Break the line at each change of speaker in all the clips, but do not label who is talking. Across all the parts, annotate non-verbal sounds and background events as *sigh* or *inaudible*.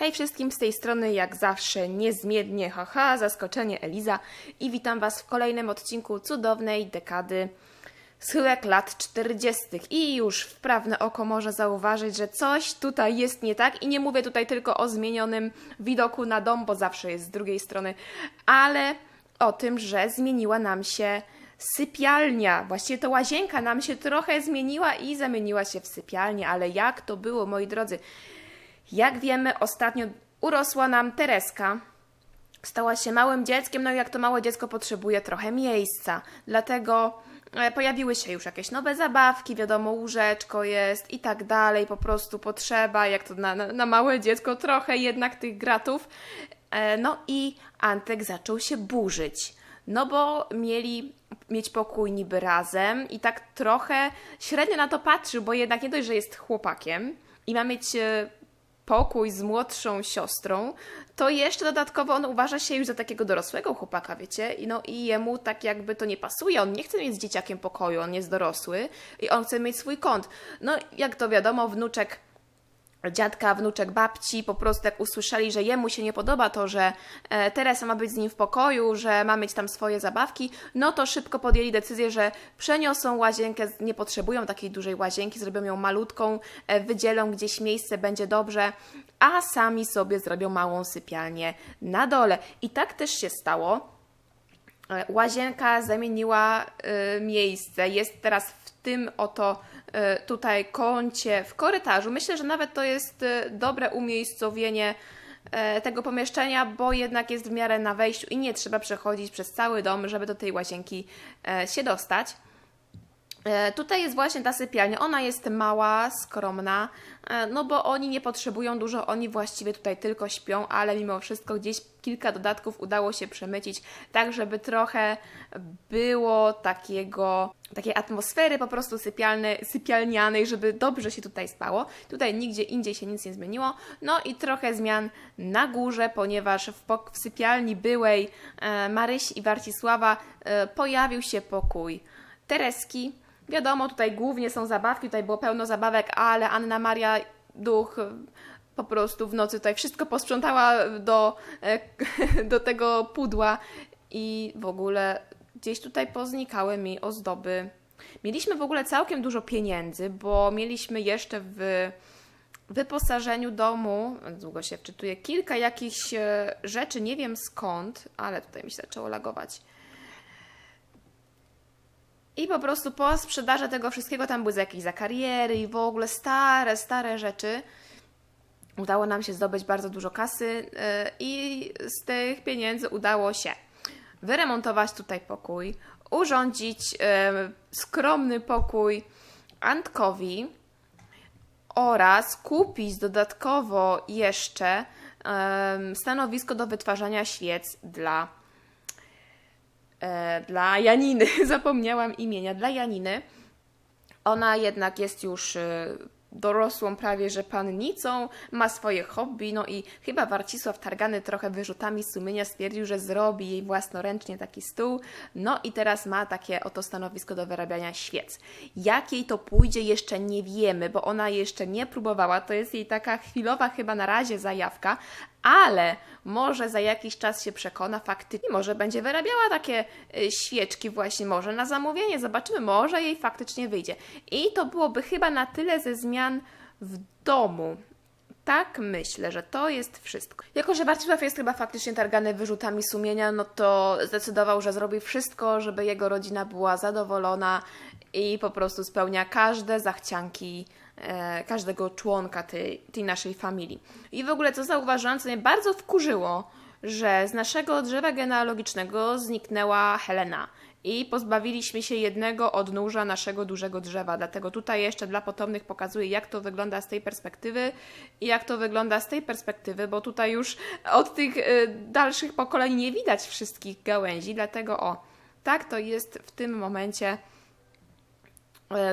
Hej wszystkim z tej strony, jak zawsze, niezmiennie, haha, zaskoczenie Eliza i witam Was w kolejnym odcinku cudownej dekady schyłek lat 40. I już wprawne oko może zauważyć, że coś tutaj jest nie tak i nie mówię tutaj tylko o zmienionym widoku na dom, bo zawsze jest z drugiej strony, ale o tym, że zmieniła nam się sypialnia. Właściwie to łazienka nam się trochę zmieniła i zamieniła się w sypialnię, ale jak to było, moi drodzy? Jak wiemy, ostatnio urosła nam Tereska. Stała się małym dzieckiem, no i jak to małe dziecko potrzebuje trochę miejsca. Dlatego e, pojawiły się już jakieś nowe zabawki, wiadomo, łóżeczko jest i tak dalej. Po prostu potrzeba, jak to na, na, małe dziecko, trochę jednak tych gratów. E, No i Antek zaczął się burzyć. No bo mieli mieć pokój niby razem i tak trochę średnio na to patrzył, bo jednak nie dość, że jest chłopakiem i ma mieć e, pokój z młodszą siostrą, to jeszcze dodatkowo on uważa się już za takiego dorosłego chłopaka, wiecie? I no i jemu tak jakby to nie pasuje. On nie chce mieć z dzieciakiem pokoju, on jest dorosły i on chce mieć swój kąt. No jak to wiadomo, wnuczek dziadka, wnuczek babci po prostu jak usłyszeli, że jemu się nie podoba to, że e, Teresa ma być z nim w pokoju, że ma mieć tam swoje zabawki, no to szybko podjęli decyzję, że przeniosą łazienkę, nie potrzebują takiej dużej łazienki, zrobią ją malutką, e, wydzielą gdzieś miejsce, będzie dobrze, a sami sobie zrobią małą sypialnię na dole. I tak też się stało. E, Łazienka zamieniła miejsce, jest teraz tym oto e, tutaj kącie w korytarzu. Myślę, że nawet to jest e, dobre umiejscowienie e, tego pomieszczenia, bo jednak jest w miarę na wejściu i nie trzeba przechodzić przez cały dom, żeby do tej łazienki się dostać. E, Tutaj jest właśnie ta sypialnia. Ona jest mała, skromna, e, no bo oni nie potrzebują dużo, oni właściwie tutaj tylko śpią, ale mimo wszystko gdzieś kilka dodatków udało się przemycić, tak żeby trochę było takiego, takiej atmosfery po prostu sypialnej, sypialnianej, żeby dobrze się tutaj spało. Tutaj nigdzie indziej się nic nie zmieniło. No i trochę zmian na górze, ponieważ w, w sypialni byłej e, Marysi i Warcisława e, pojawił się pokój Tereski. Wiadomo, tutaj głównie są zabawki, tutaj było pełno zabawek, ale Anna Maria Duch e, po prostu w nocy tutaj wszystko posprzątała do, e, *laughs* do tego pudła i w ogóle gdzieś tutaj poznikały mi ozdoby. Mieliśmy w ogóle całkiem dużo pieniędzy, bo mieliśmy jeszcze w wyposażeniu domu, długo się wczytuję, kilka jakichś e, rzeczy, nie wiem skąd, ale tutaj mi się zaczęło lagować. I po prostu po sprzedaży tego wszystkiego, tam były jakieś za kariery i w ogóle stare, stare rzeczy, udało nam się zdobyć bardzo dużo kasy yy, i z tych pieniędzy udało się wyremontować tutaj pokój, urządzić yy, skromny pokój Antkowi oraz kupić dodatkowo jeszcze yy, stanowisko do wytwarzania świec dla dla Janiny. *laughs* Zapomniałam imienia. Dla Janiny. Ona jednak jest już e, dorosłą prawie że pannicą, ma swoje hobby, no i chyba Warcisław Targany trochę wyrzutami sumienia stwierdził, że zrobi jej własnoręcznie taki stół, no i teraz ma takie oto stanowisko do wyrabiania świec. Jak jej to pójdzie jeszcze nie wiemy, bo ona jeszcze nie próbowała, to jest jej taka chwilowa chyba na razie zajawka, ale może za jakiś czas się przekona faktycznie, może będzie wyrabiała takie y, świeczki właśnie, może na zamówienie, zobaczymy, może jej faktycznie wyjdzie. I to byłoby chyba na tyle ze zmian w domu. Tak myślę, że to jest wszystko. Jako, że Warcisław jest chyba faktycznie targany wyrzutami sumienia, no to zdecydował, że zrobi wszystko, żeby jego rodzina była zadowolona i po prostu spełnia każde zachcianki każdego członka tej, tej naszej familii. I w ogóle, co zauważyłam, co mnie bardzo wkurzyło, że z naszego drzewa genealogicznego zniknęła Helena i pozbawiliśmy się jednego odnóża naszego dużego drzewa. Dlatego tutaj jeszcze dla potomnych pokazuję, jak to wygląda z tej perspektywy i jak to wygląda z tej perspektywy, bo tutaj już od tych y, dalszych pokoleń nie widać wszystkich gałęzi. Dlatego o, tak to jest w tym momencie e,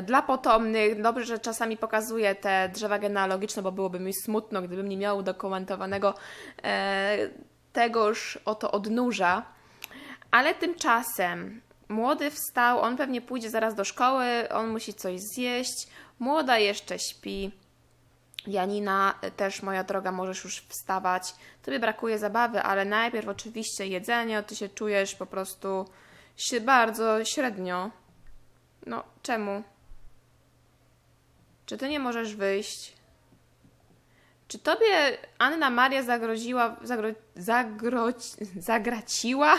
dla potomnych. Dobrze, że czasami pokazuję te drzewa genealogiczne, bo byłoby mi smutno, gdybym nie miał udokumentowanego e, tegoż oto odnóża. Ale tymczasem młody wstał, on pewnie pójdzie zaraz do szkoły, on musi coś zjeść. Młoda jeszcze śpi. Janina, y, też moja droga, możesz już wstawać. Tobie brakuje zabawy, ale najpierw oczywiście jedzenie, ty się czujesz po prostu się bardzo średnio. No, czemu? Czy ty nie możesz wyjść? Czy tobie Anna Maria zagroziła, zagro, zagro, zagraciła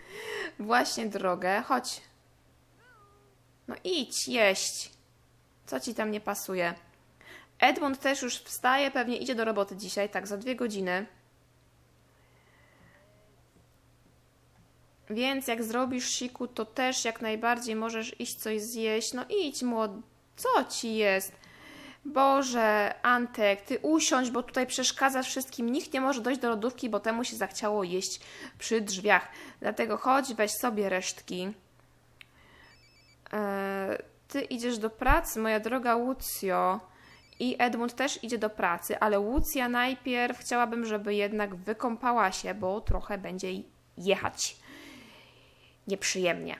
*laughs* właśnie drogę? Chodź. No idź jeść. Co ci tam nie pasuje? Edmund też już wstaje, pewnie idzie do roboty dzisiaj, tak, za dwie godziny. Więc jak zrobisz siku, to też jak najbardziej możesz iść coś zjeść. No idź, młod... Co ci jest? Boże, Antek, ty usiądź, bo tutaj przeszkadzasz wszystkim. Nikt nie może dojść do lodówki, bo temu się zachciało jeść przy drzwiach. Dlatego chodź, weź sobie resztki. E, ty idziesz do pracy, moja droga Łucjo. I Edmund też idzie do pracy, ale Łucja najpierw chciałabym, żeby jednak wykąpała się, bo trochę będzie jechać nieprzyjemnie.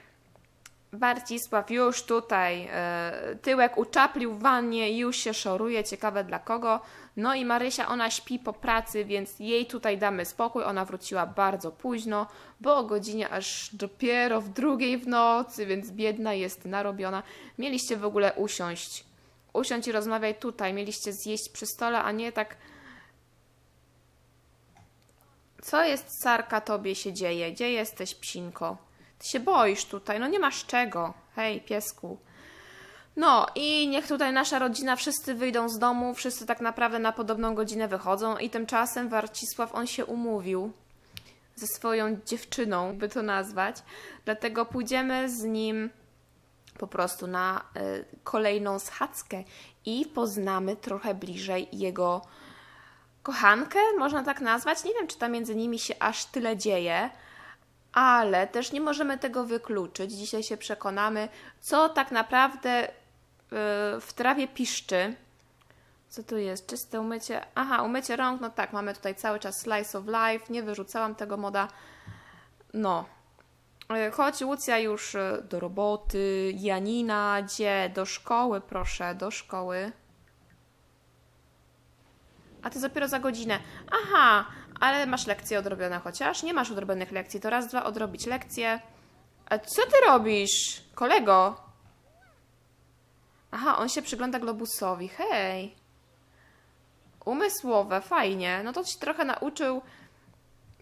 Barcisław już tutaj e, tyłek uczaplił w wannie już się szoruje, ciekawe dla kogo. No i Marysia, ona śpi po pracy, więc jej tutaj damy spokój. Ona wróciła bardzo późno, bo o godzinie aż dopiero w drugiej w nocy, więc biedna jest narobiona. Mieliście w ogóle usiąść. Usiądź i rozmawiaj tutaj. Mieliście zjeść przy stole, a nie tak... Co jest, Sarka, tobie się dzieje? Gdzie jesteś, psinko? Ty się boisz tutaj, no nie masz czego. Hej, piesku. No i niech tutaj nasza rodzina, wszyscy wyjdą z domu, wszyscy tak naprawdę na podobną godzinę wychodzą i tymczasem Warcisław, on się umówił ze swoją dziewczyną, by to nazwać. Dlatego pójdziemy z nim po prostu na y, kolejną schadzkę i poznamy trochę bliżej jego kochankę, można tak nazwać. Nie wiem, czy tam między nimi się aż tyle dzieje, ale też nie możemy tego wykluczyć. Dzisiaj się przekonamy, co tak naprawdę y, w trawie piszczy. Co tu jest? Czyste umycie. Aha, umycie rąk. No tak, mamy tutaj cały czas slice of life. Nie wyrzucałam tego moda. No. Y, Chodź, Łucja już y, do roboty. Janina, gdzie? Do szkoły, proszę, do szkoły. A ty dopiero za godzinę. Aha, ale masz lekcje odrobione chociaż? Nie masz odrobionych lekcji, to raz, dwa odrobić lekcje. A co ty robisz, kolego? Aha, on się przygląda globusowi. Hej. Umysłowe, fajnie. No to ci trochę nauczył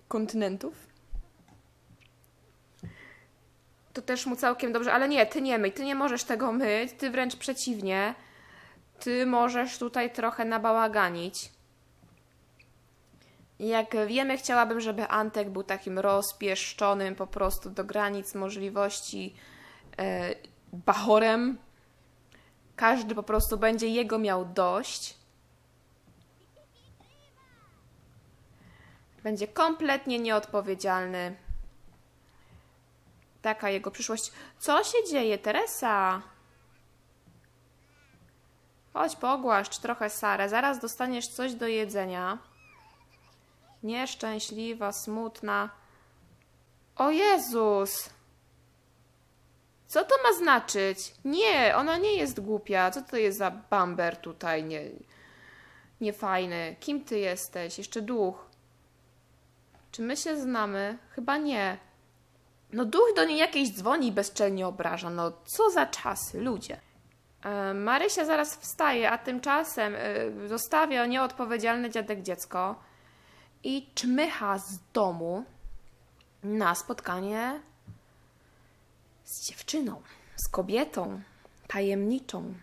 kontynentów. To też mu całkiem dobrze, ale nie, ty nie myj, ty nie możesz tego myć, ty wręcz przeciwnie. Ty możesz tutaj trochę nabałaganić. Jak wiemy, chciałabym, żeby Antek był takim rozpieszczonym po prostu do granic możliwości e, bachorem. Każdy po prostu będzie jego miał dość. Będzie kompletnie nieodpowiedzialny. Taka jego przyszłość. Co się dzieje, Teresa? Chodź, pogłaszcz trochę Sarę. Zaraz dostaniesz coś do jedzenia nieszczęśliwa, smutna. O Jezus! Co to ma znaczyć? Nie, ona nie jest głupia. Co to jest za bamber tutaj? Nie, niefajny. Kim ty jesteś? Jeszcze duch. Czy my się znamy? Chyba nie. No duch do niej jakiejś dzwoni i bezczelnie obraża. No co za czasy, ludzie. E, Marysia zaraz wstaje, a tymczasem e, zostawia nieodpowiedzialny dziadek dziecko i czmycha z domu na spotkanie z dziewczyną, z kobietą tajemniczą.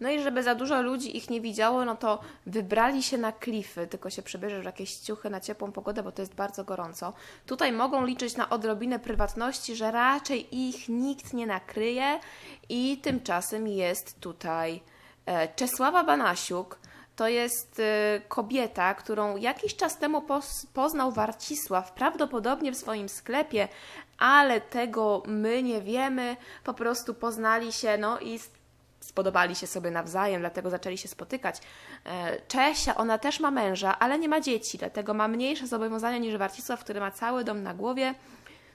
No i żeby za dużo ludzi ich nie widziało, no to wybrali się na klify, tylko się przebierzesz w jakieś ciuchy na ciepłą pogodę, bo to jest bardzo gorąco. Tutaj mogą liczyć na odrobinę prywatności, że raczej ich nikt nie nakryje i tymczasem jest tutaj e, Czesława Banasiuk, to jest y, kobieta, którą jakiś czas temu poznał Warcisław, prawdopodobnie w swoim sklepie, ale tego my nie wiemy. Po prostu poznali się, no i spodobali się sobie nawzajem, dlatego zaczęli się spotykać. E, Czesia, ona też ma męża, ale nie ma dzieci, dlatego ma mniejsze zobowiązania niż Warcisław, który ma cały dom na głowie.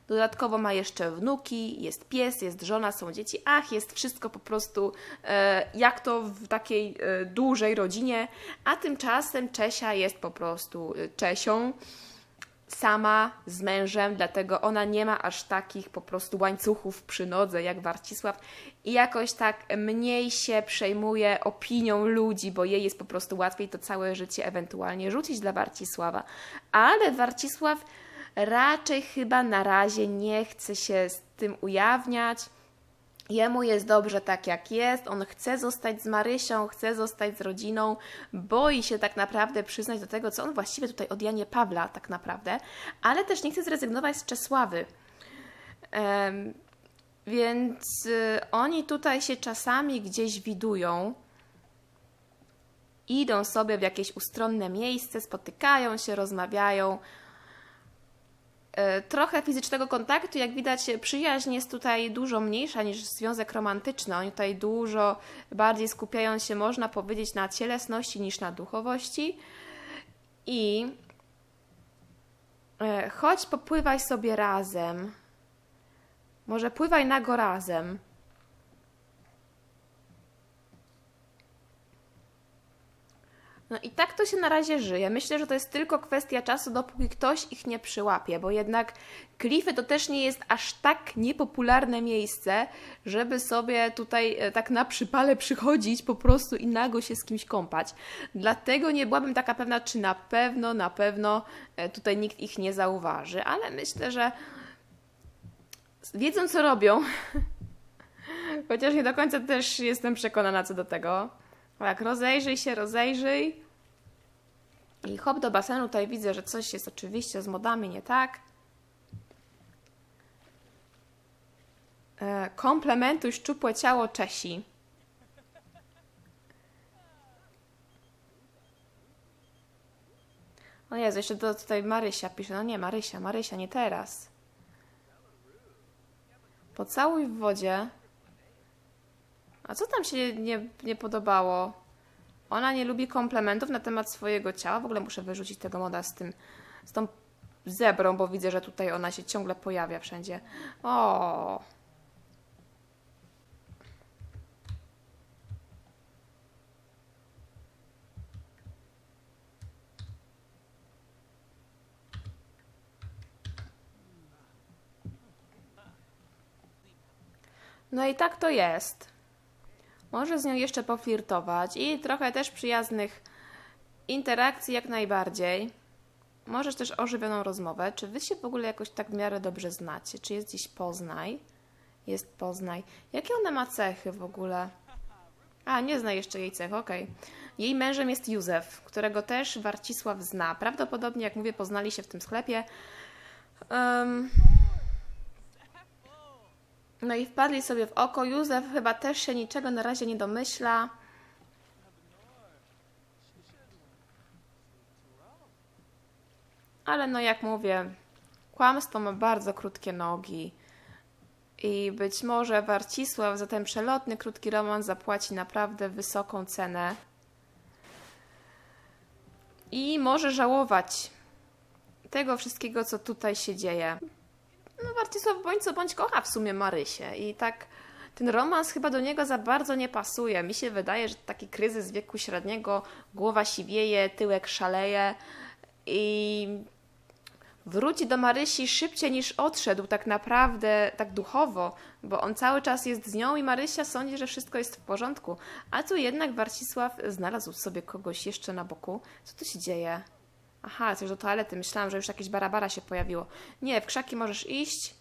Dodatkowo ma jeszcze wnuki, jest pies, jest żona, są dzieci. Ach, jest wszystko po prostu e, jak to w takiej e, dużej rodzinie. A tymczasem Czesia jest po prostu e, Czesią sama z mężem, dlatego ona nie ma aż takich po prostu łańcuchów przy nodze jak Warcisław i jakoś tak mniej się przejmuje opinią ludzi, bo jej jest po prostu łatwiej to całe życie ewentualnie rzucić dla Warcisława. Ale Warcisław raczej chyba na razie nie chce się z tym ujawniać. Jemu jest dobrze tak, jak jest. On chce zostać z Marysią, chce zostać z rodziną. Boi się tak naprawdę przyznać do tego, co on właściwie tutaj od Janie Pawla, tak naprawdę, ale też nie chce zrezygnować z Czesławy. Em, więc y, oni tutaj się czasami gdzieś widują. Idą sobie w jakieś ustronne miejsce, spotykają się, rozmawiają. E, Trochę fizycznego kontaktu, jak widać, przyjaźń jest tutaj dużo mniejsza niż związek romantyczny. Oni tutaj dużo bardziej skupiają się, można powiedzieć, na cielesności niż na duchowości. I e, chodź, popływaj sobie razem. Może pływaj nago razem. No i tak to się na razie żyje. Myślę, że to jest tylko kwestia czasu, dopóki ktoś ich nie przyłapie, bo jednak klify to też nie jest aż tak niepopularne miejsce, żeby sobie tutaj e, tak na przypale przychodzić po prostu i nago się z kimś kąpać. Dlatego nie byłabym taka pewna, czy na pewno, na pewno e, tutaj nikt ich nie zauważy, ale myślę, że wiedzą co robią. *laughs* Chociaż nie do końca też jestem przekonana co do tego. O, jak rozejrzyj się, rozejrzyj. I hop do basenu, tutaj widzę, że coś jest oczywiście z modami nie tak. E, komplementuj szczupłe ciało Czesi. O Jezu, jeszcze to tutaj Marysia pisze. No nie, Marysia, Marysia, nie teraz. Pocałuj w wodzie. A co tam się nie, nie podobało? Ona nie lubi komplementów na temat swojego ciała. W ogóle muszę wyrzucić tego moda z tym, z tą zebrą, bo widzę, że tutaj ona się ciągle pojawia wszędzie. O. No i tak to jest. Może z nią jeszcze poflirtować i trochę też przyjaznych interakcji jak najbardziej. Możesz też ożywioną rozmowę. Czy wy się w ogóle jakoś tak w miarę dobrze znacie? Czy jest gdzieś Poznaj? Jest Poznaj. Jakie ona ma cechy w ogóle? A, nie zna jeszcze jej cech, okej. Jej mężem jest Józef, którego też Warcisław zna. Prawdopodobnie, jak mówię, poznali się w tym sklepie. Em, no i wpadli sobie w oko. Józef chyba też się niczego na razie nie domyśla. Ale no jak mówię, kłamstwo ma bardzo krótkie nogi. I być może Warcisław za ten przelotny, krótki romans zapłaci naprawdę wysoką cenę. I może żałować tego wszystkiego, co tutaj się dzieje. No Warcisław bądź co bądź kocha w sumie Marysię i tak ten romans chyba do niego za bardzo nie pasuje. Mi się wydaje, że taki kryzys wieku średniego, głowa siwieje, tyłek szaleje i wróci do Marysi szybciej niż odszedł tak naprawdę, tak duchowo, bo on cały czas jest z nią i Marysia sądzi, że wszystko jest w porządku. A tu jednak Warcisław znalazł sobie kogoś jeszcze na boku. Co tu się dzieje? Aha, coś do toalety. Myślałam, że już jakieś barabara się pojawiło. Nie, w krzaki możesz iść.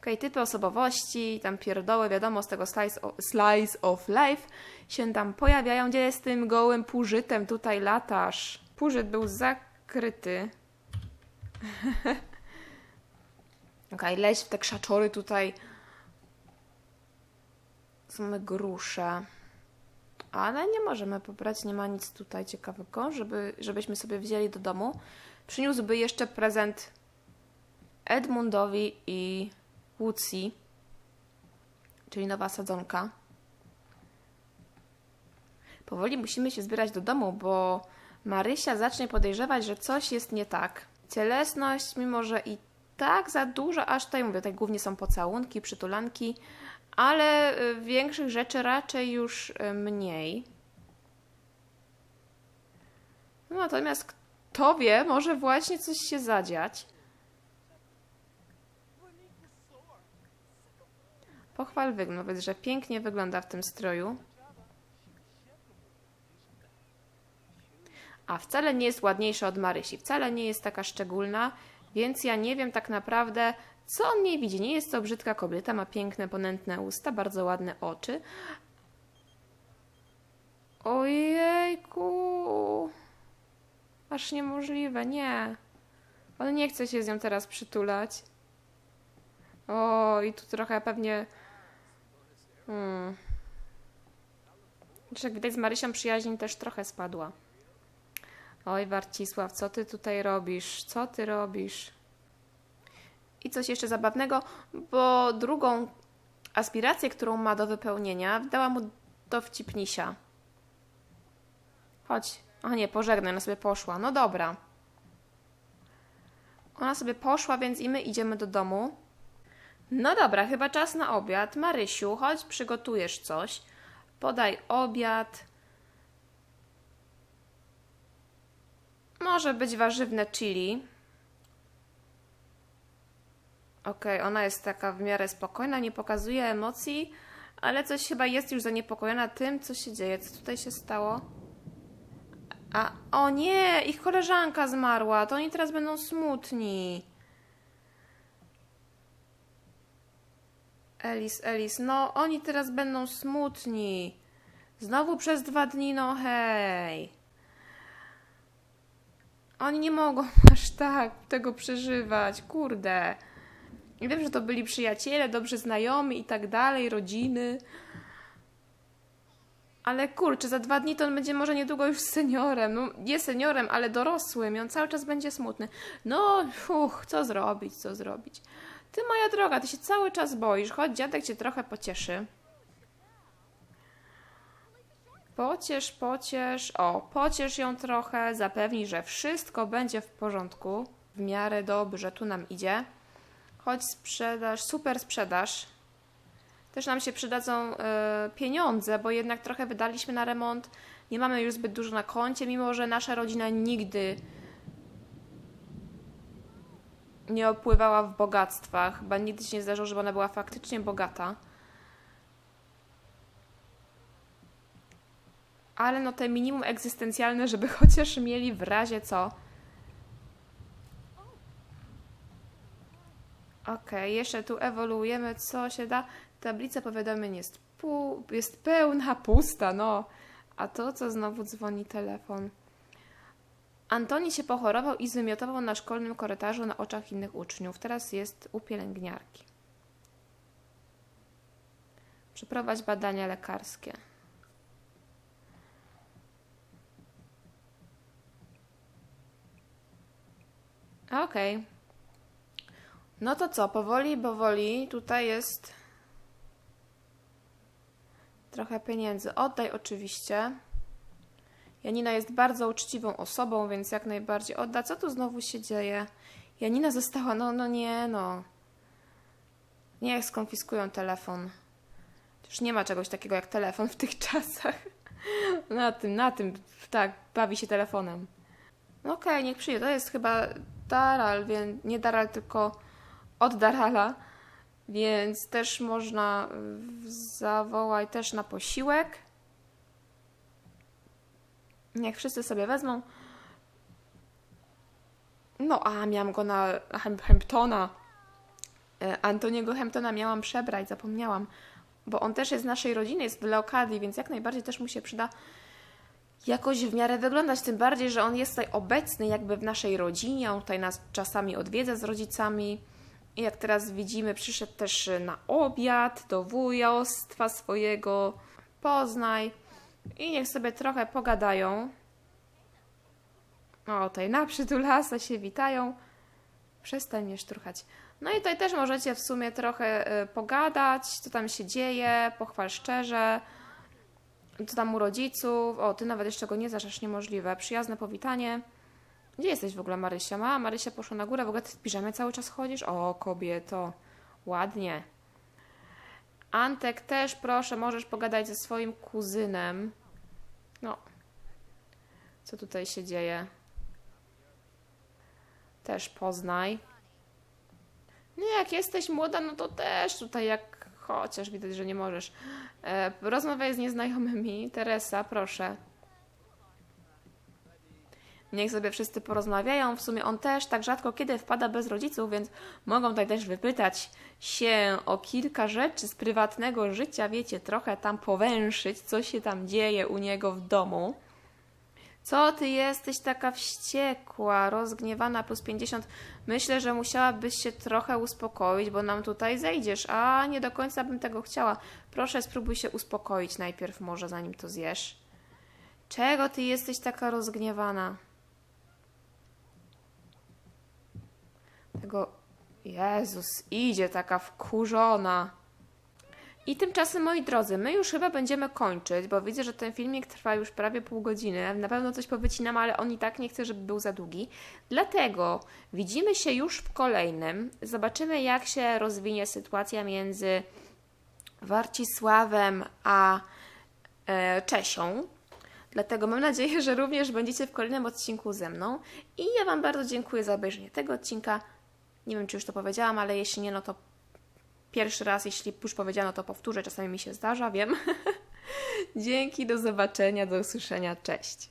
Okej, typy osobowości, tam pierdoły, wiadomo, z tego slice of, slice of life się tam pojawiają. Gdzie jest tym gołym półżytem tutaj latasz? Półżyt był zakryty. *laughs* Okej, leź w te krzaczory tutaj. Są grusze. Ale nie możemy pobrać, nie ma nic tutaj ciekawego, żeby, żebyśmy sobie wzięli do domu. Przyniósłby jeszcze prezent Edmundowi i Łucji, czyli nowa sadzonka. Powoli musimy się zbierać do domu, bo Marysia zacznie podejrzewać, że coś jest nie tak. cielesność, mimo że i tak za dużo, aż tutaj mówię, tutaj głównie są pocałunki, przytulanki, ale y, większych rzeczy raczej już y, mniej. No, natomiast kto wie, może właśnie coś się zadziać. Pochwal wygląd, powiedz, że pięknie wygląda w tym stroju. A wcale nie jest ładniejsza od Marysi, wcale nie jest taka szczególna, więc ja nie wiem tak naprawdę, co on nie widzi. Nie jest to brzydka kobieta, ma piękne, ponętne usta, bardzo ładne oczy. Ojejku. Aż niemożliwe, nie. On nie chce się z nią teraz przytulać. O, i tu trochę pewnie. Hmm. Znaczy, Jak widać, z Marysią przyjaźń też trochę spadła. Oj, Warcisław, co ty tutaj robisz? Co ty robisz? I coś jeszcze zabawnego, bo drugą aspirację, którą ma do wypełnienia, dała mu dowcipnisia. Chodź. A nie, pożegnaj, ona sobie poszła. No dobra. Ona sobie poszła, więc i my idziemy do domu. No dobra, chyba czas na obiad. Marysiu, chodź, przygotujesz coś. Podaj obiad. Może być warzywne chili. Okej, ona jest taka w miarę spokojna, nie pokazuje emocji, ale coś chyba jest już zaniepokojona tym, co się dzieje. Co tutaj się stało? A, o nie, ich koleżanka zmarła, to oni teraz będą smutni. Elis, Elis, no oni teraz będą smutni. Znowu przez dwa dni, no hej. Oni nie mogą *laughs* aż tak tego przeżywać, kurde. I wiem, że to byli przyjaciele, dobrzy znajomi i tak dalej, rodziny. Ale kurczę, za dwa dni to on będzie może niedługo już seniorem. No, jest seniorem, ale dorosłym i on cały czas będzie smutny. No, uch, co zrobić, co zrobić. Ty, moja droga, ty się cały czas boisz. Chodź, dziadek cię trochę pocieszy. Pociesz, pociesz. O, pociesz ją trochę. Zapewnij, że wszystko będzie w porządku. W miarę dobrze tu nam idzie. Chodź, sprzedaż, super sprzedaż. Też nam się przydadzą e, pieniądze, bo jednak trochę wydaliśmy na remont. Nie mamy już zbyt dużo na koncie, mimo że nasza rodzina nigdy nie opływała w bogactwach. Chyba nigdy się nie zdarzyło, żeby ona była faktycznie bogata. Ale no te minimum egzystencjalne, żeby *laughs* chociaż mieli w razie co. Okej, jeszcze tu ewoluujemy, co się da. Tablica powiadomień jest, jest pełna, *laughs* pusta, no. A to, co znowu dzwoni telefon. Antoni się pochorował i zwymiotował na szkolnym korytarzu na oczach innych uczniów. Teraz jest u pielęgniarki. Przeprowadź badania lekarskie. Okej. No to co, powoli, powoli, tutaj jest trochę pieniędzy. Oddaj oczywiście. Janina jest bardzo uczciwą osobą, więc jak najbardziej odda. Co tu znowu się dzieje? Janina została, no, no nie, no. Niech skonfiskują telefon. Już nie ma czegoś takiego jak telefon w tych *laughs* czasach. Na tym, na tym, tak, bawi się telefonem. No okej, niech przyjdzie. To jest chyba Daral, więc nie Daral, tylko od Darala, więc też można zawołać też na posiłek. Niech wszyscy sobie wezmą. No, a miałam go na Hem- Hamptona. E, Antoniego Hamptona miałam przebrać, zapomniałam. Bo on też jest z naszej rodziny, jest w Leokadii, więc jak najbardziej też mu się przyda jakoś w miarę wyglądać. Tym bardziej, że on jest tutaj obecny jakby w naszej rodzinie. On tutaj nas czasami odwiedza z rodzicami. I jak teraz widzimy, przyszedł też na obiad do wujostwa swojego. Poznaj. I niech sobie trochę pogadają. O, tutaj na przytulasa się witają. Przestań mnie szturchać. No i tutaj też możecie w sumie trochę y, pogadać, co tam się dzieje, pochwal szczerze, co tam u rodziców. O, ty nawet jeszcze go nie znasz, niemożliwe. Przyjazne powitanie. Gdzie jesteś w ogóle, Marysia? Ma, Marysia poszła na górę. W ogóle ty w piżamie cały czas chodzisz? O, kobieto. Ładnie. Antek, też proszę, możesz pogadać ze swoim kuzynem. No. Co tutaj się dzieje? Też poznaj. No jak jesteś młoda, no to też tutaj jak... Chociaż widać, że nie możesz. E, rozmawiaj z nieznajomymi. Teresa, proszę. Niech sobie wszyscy porozmawiają. W sumie on też tak rzadko kiedy wpada bez rodziców, więc mogą tutaj też wypytać się o kilka rzeczy z prywatnego życia, wiecie, trochę tam powęszyć, co się tam dzieje u niego w domu. Co ty jesteś taka wściekła, rozgniewana plus 50? Myślę, że musiałabyś się trochę uspokoić, bo nam tutaj zejdziesz, a nie do końca bym tego chciała. Proszę, spróbuj się uspokoić najpierw może, zanim to zjesz. Czego ty jesteś taka rozgniewana? Tego. Jezus, idzie taka wkurzona. I tymczasem, moi drodzy, my już chyba będziemy kończyć, bo widzę, że ten filmik trwa już prawie pół godziny. Na pewno coś powycinam, ale on i tak nie chce, żeby był za długi. Dlatego widzimy się już w kolejnym. Zobaczymy, jak się rozwinie sytuacja między Warcisławem a e, Czesią. Dlatego mam nadzieję, że również będziecie w kolejnym odcinku ze mną. I ja Wam bardzo dziękuję za obejrzenie tego odcinka. Nie wiem, czy już to powiedziałam, ale jeśli nie, no to pierwszy raz, jeśli już powiedziano, to powtórzę. Czasami mi się zdarza, wiem. *laughs* Dzięki, do zobaczenia, do usłyszenia. Cześć.